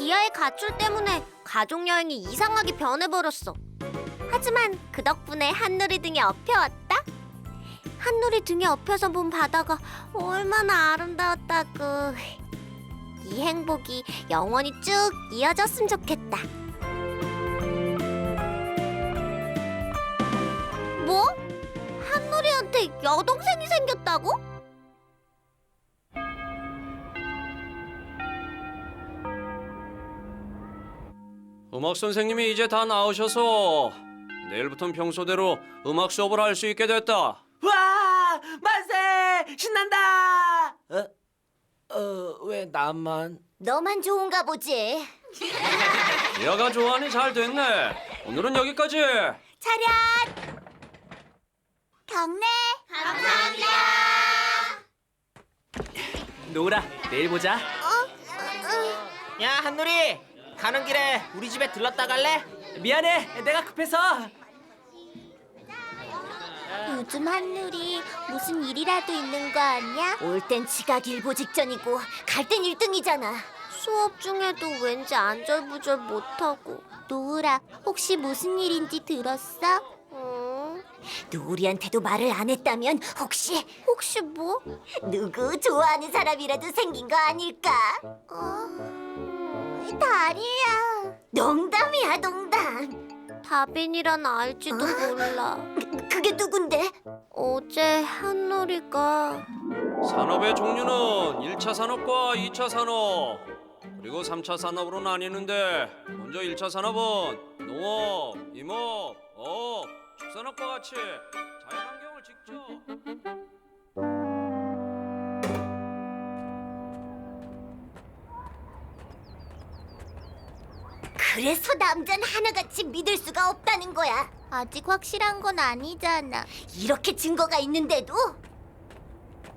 디아의 가출 때문에 가족 여행이 이상하게 변해버렸어. 하지만 그 덕분에 한누리 등에 업혀왔다. 한누리 등에 업혀서 본 바다가 얼마나 아름다웠다고. 이 행복이 영원히 쭉 이어졌으면 좋겠다. 뭐? 한누리한테 여동생이 생겼다고? 음악 선생님이 이제 다 나오셔서 내일부터는 평소대로 음악 수업을 할 수 있게 됐다. 와 만세 신난다. 어? 어왜 나만? 너만 좋은가 보지. 디아가 좋아하니 잘 됐네. 오늘은 여기까지. 차렷! 경례! 감사합니다. 노라 내일 보자. 어, 야 한누리 가는 길에 우리 집에 들렀다 갈래? 미안해 내가 급해서. 요즘 한누리 무슨 일이라도 있는 거 아니야? 올 땐 지각 일보 직전이고 갈땐 1등이잖아. 수업 중에도 왠지 안절부절 못하고. 노으라, 혹시 무슨 일인지 들었어? 응? 노으리한테도 말을 안 했다면 혹시 혹시 뭐? 누구 좋아하는 사람이라도 생긴 거 아닐까? 어? 다리야. 농담이야, 농담. 다빈이란 알지도 몰라. 그, 그게 누군데? 어제 한누리가 산업의 종류는 1차 산업과 2차 산업 그리고 3차 산업으로 나뉘는데 먼저 1차 산업은 농업, 임업, 어업, 축산업과 같이 자연환경을 직접 그래서 남자는 하나같이 믿을 수가 없다는 거야. 아직 확실한 건 아니잖아. 이렇게 증거가 있는데도?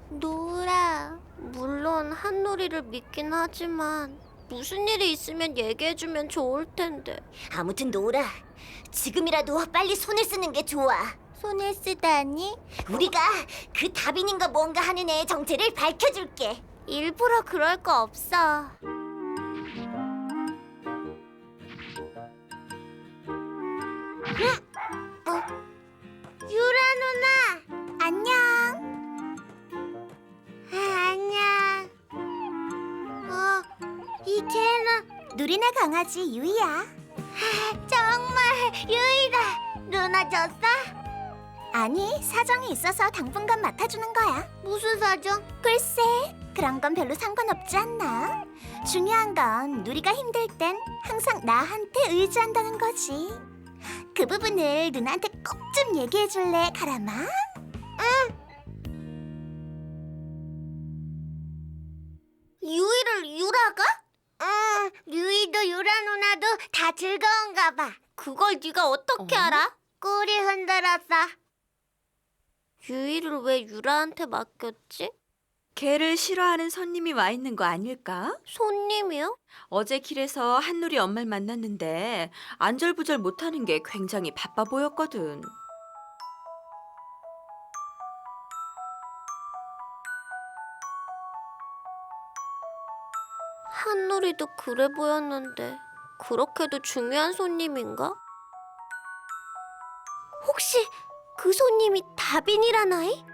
노라, 물론 한누리를 믿긴 하지만 무슨 일이 있으면 얘기해주면 좋을 텐데. 아무튼 노라, 지금이라도 빨리 손을 쓰는 게 좋아. 손을 쓰다니? 우리가 그 다빈인가 뭔가 하는 애의 정체를 밝혀줄게. 일부러 그럴 거 없어. 유라 누나 안녕. 아, 안녕. 어, 이 개는 누리네 강아지 유이야. 정말 유이다. 누나 줬어? 아니 사정이 있어서 당분간 맡아주는 거야. 무슨 사정? 글쎄 그런 건 별로 상관없지 않나. 중요한 건 누리가 힘들 땐 항상 나한테 의지한다는 거지. 그 부분을 누나한테 꼭 좀 얘기해 줄래, 가라마? 응. 유이를 유라가? 응, 유이도 유라 누나도 다 즐거운가 봐. 그걸 네가 어떻게 알아? 꿀이 흔들었어. 유이를 왜 유라한테 맡겼지? 개를 싫어하는 손님이 와 있는 거 아닐까? 손님이요? 어제 길에서 한누리 엄마를 만났는데 안절부절 못하는 게 굉장히 바빠 보였거든. 한누리도 그래 보였는데 그렇게도 중요한 손님인가? 혹시 그 손님이 다빈이란 아이?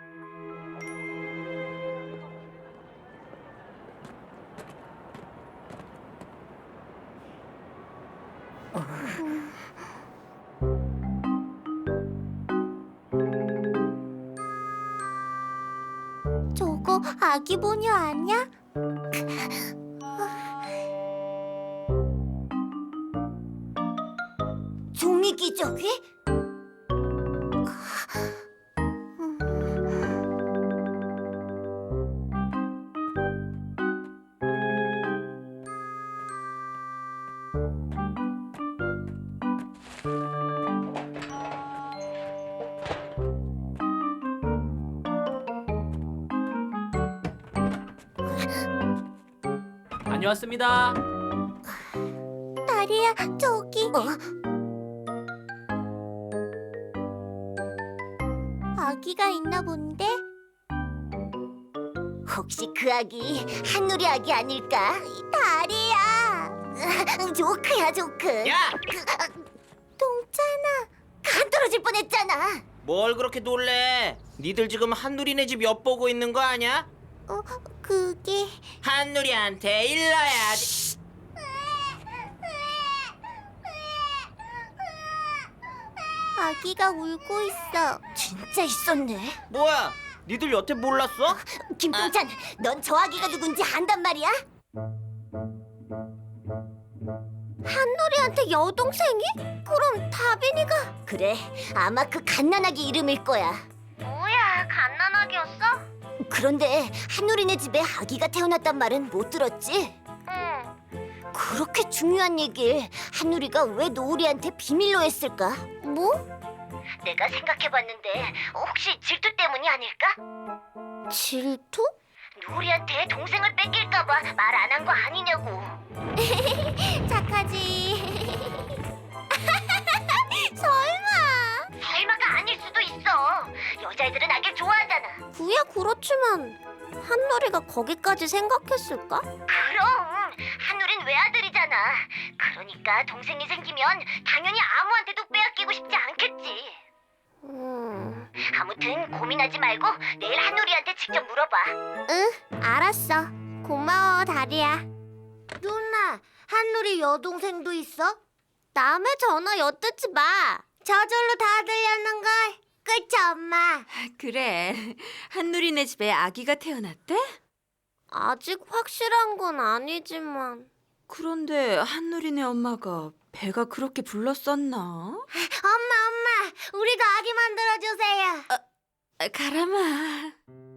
아기 보녀 아니야? 종이 기저귀? 다녀왔습니다. 다리야 저기 아기가 있나 본데? 혹시 그 아기 한누리 아기 아닐까? 다리야 조크야 조크. 야! 동찬아, 간 떨어질 뻔했잖아. 뭘 그렇게 놀래? 니들 지금 한누리네 집 엿보고 있는 거 아니야? 어, 그게 한누리한테 일러야지. 아기가 울고 있어. 진짜 있었네. 뭐야? 니들 여태 몰랐어? 김동찬, 넌 저 아기가 누군지 안단 말이야? 한놀이한테 여동생이? 그럼 다빈이가? 그래, 아마 그 갓난아기 이름일 거야. 뭐야, 갓난아기였어? 그런데 한놀이네 집에 아기가 태어났단 말은 못 들었지? 응. 그렇게 중요한 얘기를 한누리가 왜 노을이한테 비밀로 했을까? 뭐? 내가 생각해봤는데 혹시 질투 때문이 아닐까? 질투? 노을이한테 동생을 뺏길까봐 말 안 한 거 아니냐고. 착하지. 있어. 여자애들은 아기를 좋아하잖아. 그야 그렇지만 한누리가 거기까지 생각했을까? 그럼 한누린 외아들이잖아. 그러니까 동생이 생기면 당연히 아무한테도 빼앗기고 싶지 않겠지. 음. 아무튼 고민하지 말고 내일 한누리한테 직접 물어봐. 응, 알았어. 고마워, 다리야. 누나, 한누리 여동생도 있어? 남의 전화 엿듣지 마. 저절로 다 들렸는걸. 그치, 엄마? 그래. 한누리네 집에 아기가 태어났대? 아직 확실한 건 아니지만. 그런데 한누리네 엄마가 배가 그렇게 불렀었나? 엄마, 엄마, 우리도 아기 만들어주세요. 아, 가람아.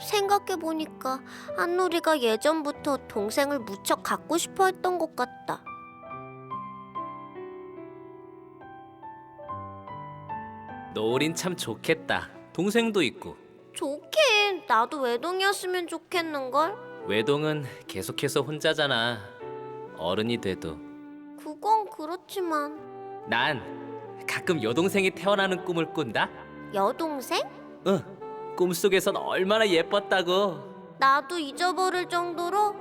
생각해보니까 한누리가 예전부터 동생을 무척 갖고 싶어 했던 것 같다. 노을인 참 좋겠다. 동생도 있고 좋긴, 나도 외동이었으면 좋겠는걸? 외동은 계속해서 혼자잖아. 어른이 돼도 그건 그렇지만 난 가끔 여동생이 태어나는 꿈을 꾼다. 여동생? 응, 꿈속에선 얼마나 예뻤다고. 나도 잊어버릴 정도로?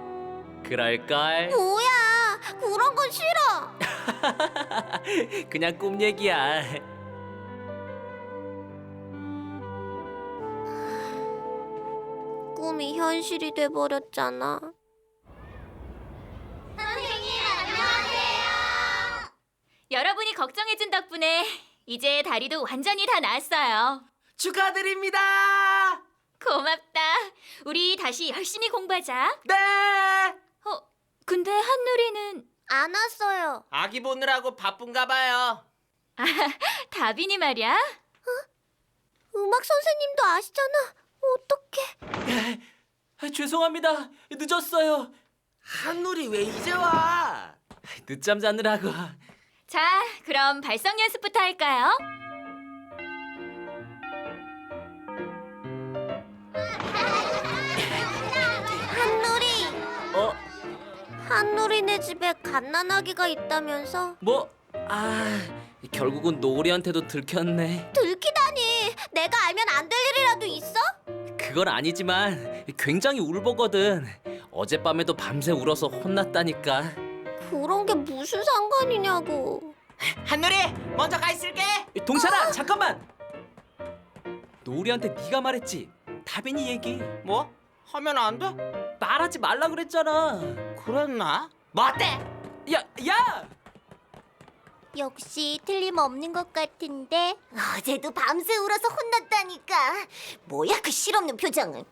그럴걸. 뭐야, 그런 건 싫어. 그냥 꿈 얘기야. 꿈이 현실이 돼버렸잖아. 선생님, 안녕하세요. 여러분이 걱정해준 덕분에 이제 다리도 완전히 다 나았어요. 축하드립니다. 고맙다. 우리 다시 열심히 공부하자. 네. 어, 근데 한누리는 안 왔어요. 아기 보느라고 바쁜가 봐요. 다빈이 말이야. 음악 선생님도 아시잖아. 어떡해. 아, 죄송합니다. 늦었어요. 한누리 왜 이제 와? 늦잠 자느라고. 자, 그럼 발성 연습부터 할까요? 한누리네 집에 갓난아기가 있다면서? 뭐? 아, 결국은 노을이한테도 들켰네. 들키다니. 내가 알면 안 될 일이라도 있어? 그건 아니지만 굉장히 울보거든. 어젯밤에도 밤새 울어서 혼났다니까. 그런 게 무슨 상관이냐고. 한누리 먼저 가 있을게. 동찬아, 잠깐만. 노을이한테 네가 말했지. 다빈이 얘기 뭐? 하면 안 돼? 말하지 말라 그랬잖아. 그랬나? 뭐 어때? 야, 야! 역시 틀림없는 것 같은데. 어제도 밤새 울어서 혼났다니까. 뭐야 그 실없는 표정은.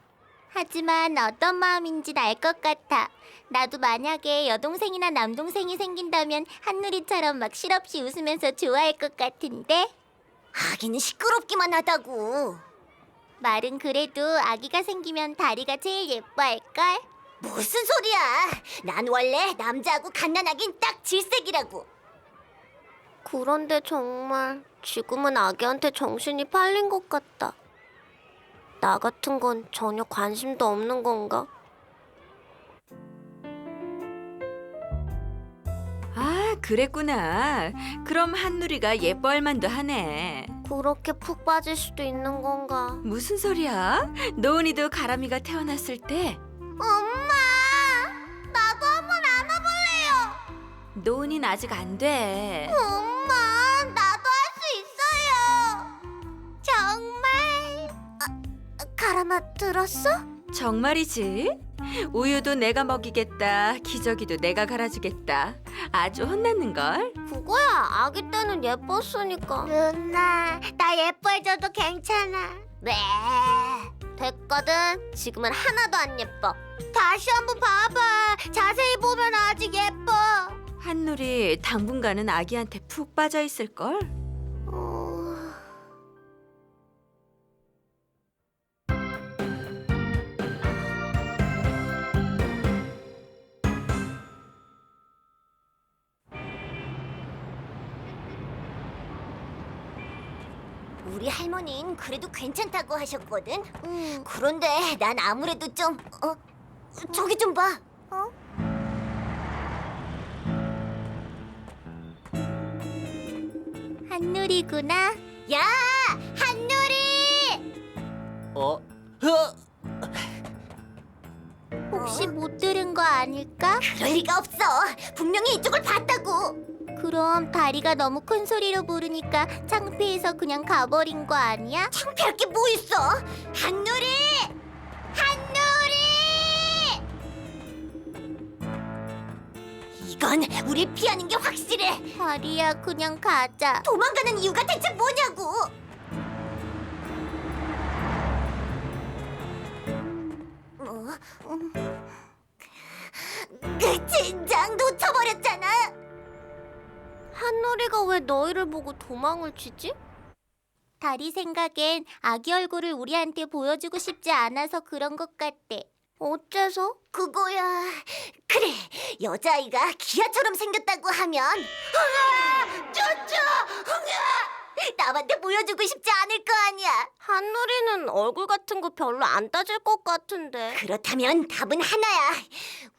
하지만 어떤 마음인지 알것 같아. 나도 만약에 여동생이나 남동생이 생긴다면 한누리처럼 막 실없이 웃으면서 좋아할 것 같은데. 아기는 시끄럽기만 하다고. 말은 그래도 아기가 생기면 다리가 제일 예뻐할걸? 무슨 소리야? 난 원래 남자하고 갓난아긴 딱 질색이라고. 그런데 정말 지금은 아기한테 정신이 팔린 것 같다. 나 같은 건 전혀 관심도 없는 건가? 아, 그랬구나. 그럼 한누리가 예뻐할 만도 하네. 그렇게 푹 빠질 수도 있는 건가? 무슨 소리야? 노은이도 가람이가 태어났을 때 엄마! 나도 한번 안아볼래요! 노은이는 아직 안 돼. 엄마, 나도 할 수 있어요! 정말? 아, 가람아, 들었어? 정말이지? 우유도 내가 먹이겠다. 기저귀도 내가 갈아주겠다. 아주 혼났는 걸. 그거야, 아기 때는 예뻤으니까. 누나, 나 예뻐해줘도 괜찮아. 네. 됐거든. 지금은 하나도 안 예뻐. 다시 한번 봐봐. 자세히 보면 아직 예뻐. 한누리 당분간은 아기한테 푹 빠져 있을 걸. 그래도 괜찮다고 하셨거든. 그런데 난 아무래도 좀 어? 저기 좀 봐. 어? 한누리구나. 야, 한누리! 어? 허! 혹시 못 들은 거 아닐까? 그럴 리가 없어. 분명히 이쪽을 봤다고. 그럼 다리가 너무 큰 소리로 부르니까 창피해서 그냥 가버린 거 아니야? 창피할 게 뭐 있어? 한누리! 한누리! 이건 우리 피하는 게 확실해. 다리야, 그냥 가자. 도망가는 이유가 대체 뭐냐고? 뭐? 그 진작 놓쳐버렸잖아. 한누리가 왜 너희를 보고 도망을 치지? 다리 생각엔 아기 얼굴을 우리한테 보여주고 싶지 않아서 그런 것 같대. 어째서? 그거야. 그래, 여자아이가 기아처럼 생겼다고 하면 흥아! 쭈쭈! 흥아! 남한테 보여주고 싶지 않을 거 아니야. 한누리는 얼굴 같은 거 별로 안 따질 것 같은데. 그렇다면 답은 하나야.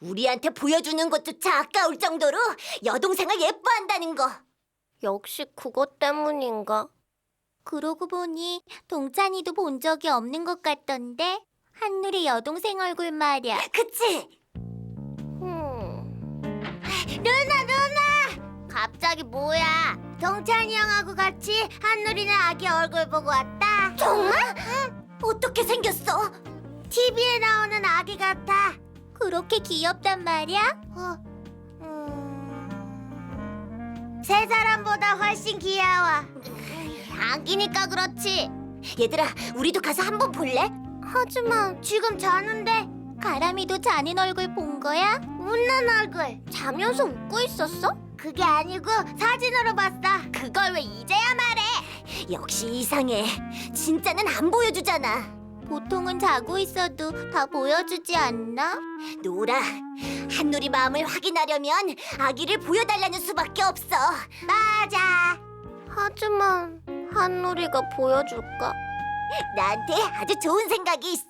우리한테 보여주는 것조차 아까울 정도로 여동생을 예뻐한다는 거. 역시 그것 때문인가? 그러고 보니 동찬이도 본 적이 없는 것 같던데 한누리 여동생 얼굴 말이야. 그치? 누나 누나! 갑자기 뭐야? 동찬이 형하고 같이 한누리네 아기 얼굴 보고 왔다. 정말? 응. 어떻게 생겼어? TV에 나오는 아기 같아. 그렇게 귀엽단 말이야? 어. 음... 세 사람보다 훨씬 귀여워. 아기니까 그렇지. 얘들아, 우리도 가서 한번 볼래? 하지만 지금 자는데. 가람이도 자는 얼굴 본 거야? 웃는 얼굴. 자면서 웃고 있었어? 그게 아니고 사진으로 봤어. 그걸 왜 이제야 말해? 역시 이상해. 진짜는 안 보여주잖아. 보통은 자고 있어도 다 보여주지 않나? 노라, 한누리 마음을 확인하려면 아기를 보여달라는 수밖에 없어. 맞아. 하지만 한누리가 보여줄까? 나한테 아주 좋은 생각이 있어.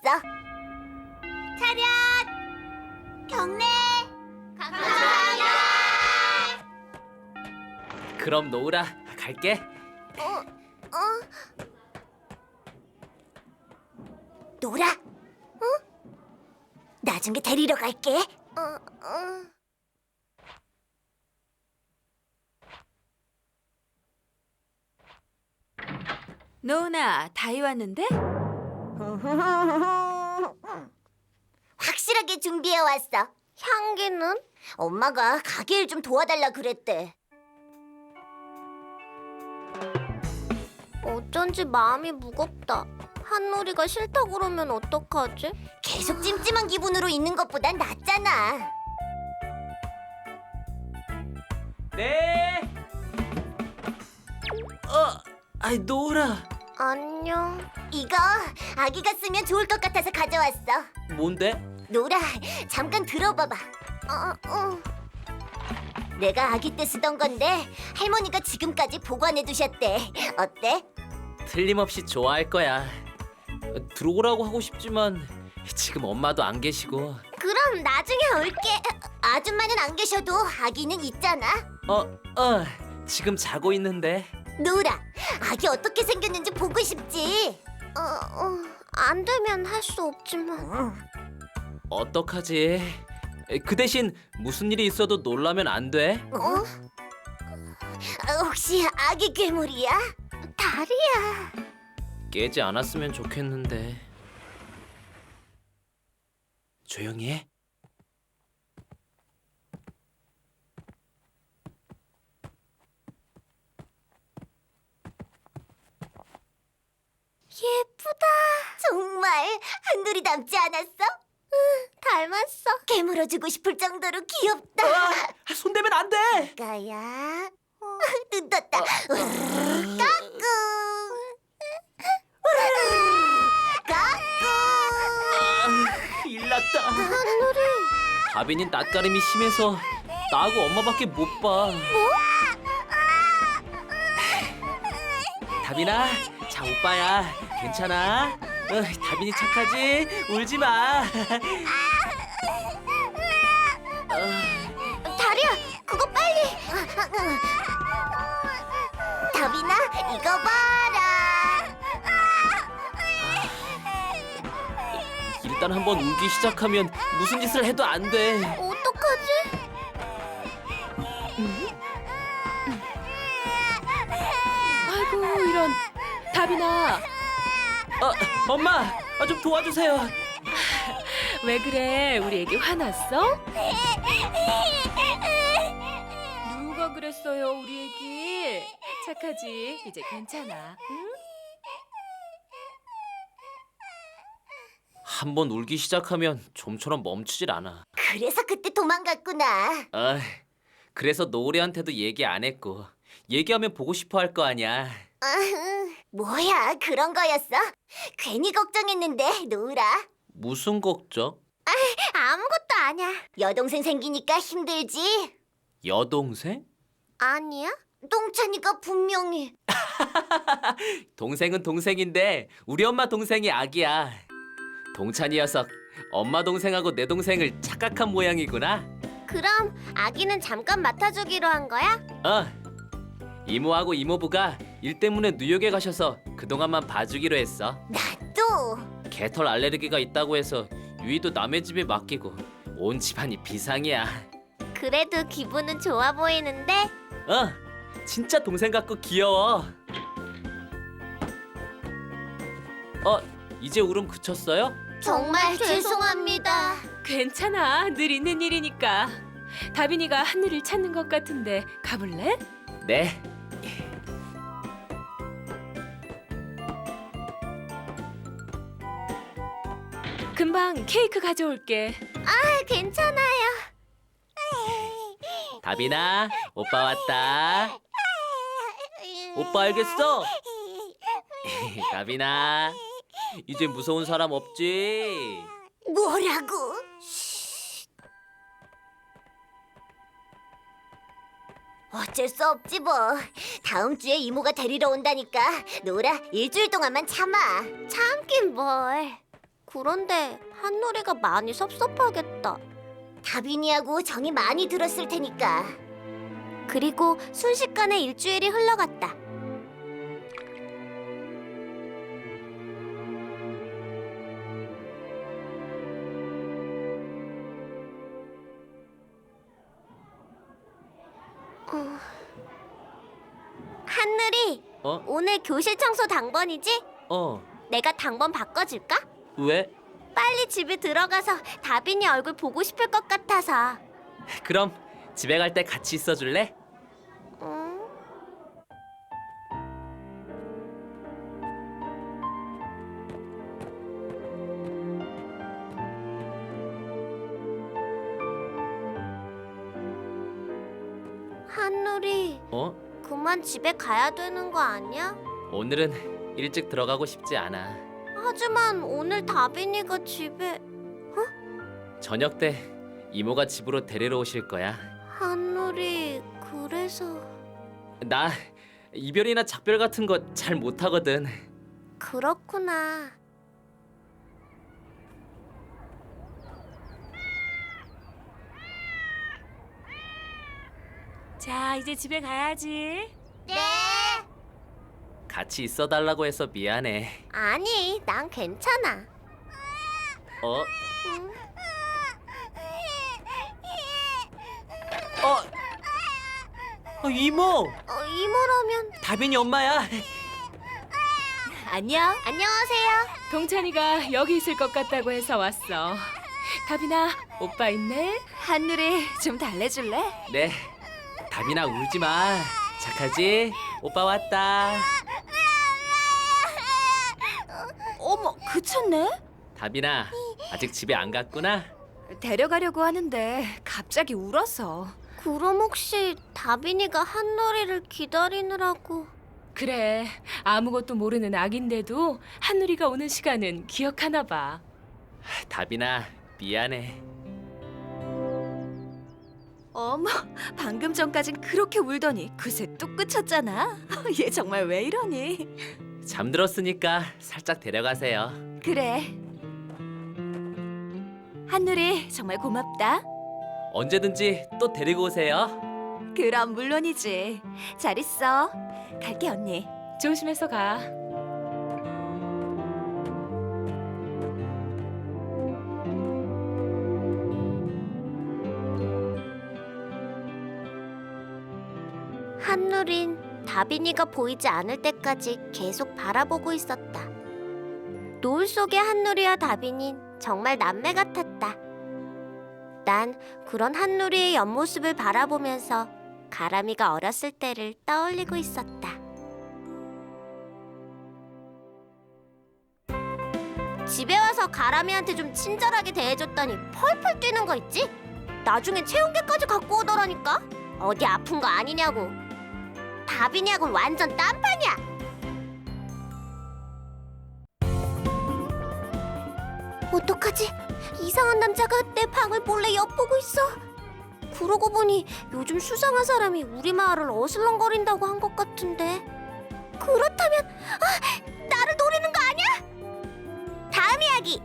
차렷! 경례! 감사합니다. 그럼 노으라 갈게. 어, 어. 노라, 어? 나중에 데리러 갈게. 어, 어. 노은아, 다이 왔는데? 확실하게 준비해 왔어. 향기는? 엄마가 가게 일 좀 도와달라 그랬대. 어쩐지 마음이 무겁다. 한누리가 싫다 그러면 어떡하지? 계속 찜찜한 기분으로 있는 것보단 낫잖아. 네. 어, 아이 노으라. 안녕. 이거 아기가 쓰면 좋을 것 같아서 가져왔어. 뭔데? 노라, 잠깐 들어봐봐. 어, 어. 내가 아기 때 쓰던 건데 할머니가 지금까지 보관해 두셨대. 어때? 틀림없이 좋아할 거야. 어, 들어오라고 하고 싶지만 지금 엄마도 안 계시고. 그럼 나중에 올게. 아줌마는 안 계셔도 아기는 있잖아. 어, 어, 지금 자고 있는데. 노라, 아기 어떻게 생겼는지 보고 싶지. 어, 어, 안 되면 할 수 없지만. 어떡하지? 에, 그 대신 무슨 일이 있어도 놀라면 안 돼? 어? 아, 혹시 아기 괴물이야? 다리야. 깨지 않았으면 좋겠는데. 조용히 해. 예쁘다. 정말 한돌이 닮지 않았어? 응, 닮았어. 깨물어주고 싶을 정도로 귀엽다. 아, 손대면 안 돼. 가야. 눈 떴다. 까 다빈이 낯가림이 심해서 나하고 엄마밖에 못 봐. 다빈아, 자 오빠야, 괜찮아? 어, 다빈이 착하지? 울지 마. 일단 한번 울기 시작하면 무슨 짓을 해도 안 돼. 어떡하지? 아이고 이런 다빈아 어, 엄마, 아, 좀 도와주세요. 왜 그래 우리 애기 화났어? 누가 그랬어요 우리 애기 착하지 이제 괜찮아 응? 한번 울기 시작하면 좀처럼 멈추질 않아. 그래서 그때 도망갔구나. 아, 그래서 노래한테도 얘기 안 했고 얘기하면 보고 싶어 할 거 아니야. 아흥, 뭐야, 그런 거였어? 괜히 걱정했는데, 노라. 무슨 걱정? 아무것도 아니야. 여동생 생기니까 힘들지? 여동생? 아니야? 똥찬이가 분명히. 동생은 동생인데 우리 엄마 동생이 아기야. 동찬이 녀석 엄마 동생하고 내 동생을 착각한 모양이구나. 그럼 아기는 잠깐 맡아주기로 한 거야? 어. 이모하고 이모부가 일 때문에 뉴욕에 가셔서 그동안만 봐주기로 했어. 또. 개털 알레르기가 있다고 해서 유이도 남의 집에 맡기고 온 집안이 비상이야. 그래도 기분은 좋아 보이는데? 어, 진짜 동생 같고 귀여워. 어, 이제 울음 그쳤어요? 정말 죄송합니다. 괜찮아 늘 있는 일이니까 다빈이가 하늘을 찾는 것 같은데 가볼래? 네. 금방 케이크 가져올게 아, 괜찮아요. 다빈아, 오빠 왔다. 오빠 알겠어? 다빈아, 이제 무서운 사람 없지? 뭐라고? 어쩔 수 없지 뭐. 다음 주에 이모가 데리러 온다니까. 노라 일주일 동안만 참아. 참긴 뭘. 그런데 한노래가 많이 섭섭하겠다. 다빈이하고 정이 많이 들었을 테니까. 그리고 순식간에 일주일이 흘러갔다. 어? 오늘 교실 청소 당번이지? 어, 내가 당번 바꿔줄까? 왜? 빨리 집에 들어가서 다빈이 얼굴 보고 싶을 것 같아서. 그럼 집에 갈 때 같이 있어 줄래? 그만 집에 가야 되는 거 아니야? 오늘은 일찍 들어가고 싶지 않아. 하지만 오늘 다빈이가 집에 저녁 때 이모가 집으로 데리러 오실 거야. 한누리 그래서 나 이별이나 작별 같은 거 잘 못하거든. 그렇구나. 자 이제 집에 가야지 네. 같이 있어 달라고 해서 미안해. 아니, 난 괜찮아. 어? 어, 이모 어, 이모라면 다빈이 엄마야 안녕. 안녕하세요. 동찬이가 여기 있을 것 같다고 해서 왔어. 다빈아, 오빠 있네? 한누리 좀 달래줄래? 네. 다빈아 울지 마. 착하지? 오빠 왔다. 어머 그쳤네? 다빈아 아직 집에 안 갔구나. 데려가려고 하는데 갑자기 울어서 그럼 혹시 다빈이가 한놀이를 기다리느라고 그래, 아무것도 모르는 아긴데도 한누리가 오는 시간은 기억하나 봐. 다빈아 미안해. 어머 방금 전까진 그렇게 울더니 그새 뚝 그쳤잖아. 얘 정말 왜 이러니? 잠들었으니까 살짝 데려가세요. 그래. 한누리 정말 고맙다. 언제든지 또 데리고 오세요. 그럼 물론이지. 잘 있어. 갈게 언니. 조심해서 가. 다빈이가 보이지 않을 때까지 계속 바라보고 있었다. 노을 속의 한누리와 다빈인 정말 남매 같았다. 난 그런 한누리의 옆모습을 바라보면서 가람이가 어렸을 때를 떠올리고 있었다. 집에 와서 가람이한테 좀 친절하게 대해줬더니 펄펄 뛰는 거 있지? 나중에 체온계까지 갖고 오더라니까? 어디 아픈 거 아니냐고. 다빈이하고는 완전 딴판이야. 어떡하지? 이상한 남자가 내 방을 몰래 엿보고 있어. 그러고 보니 요즘 수상한 사람이 우리 마을을 어슬렁거린다고 한 것 같은데. 그렇다면 아, 나를 노리는 거 아니야? 다음 이야기.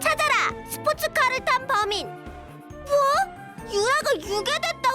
찾아라 스포츠카를 탄 범인. 뭐? 유라가 유괴됐다.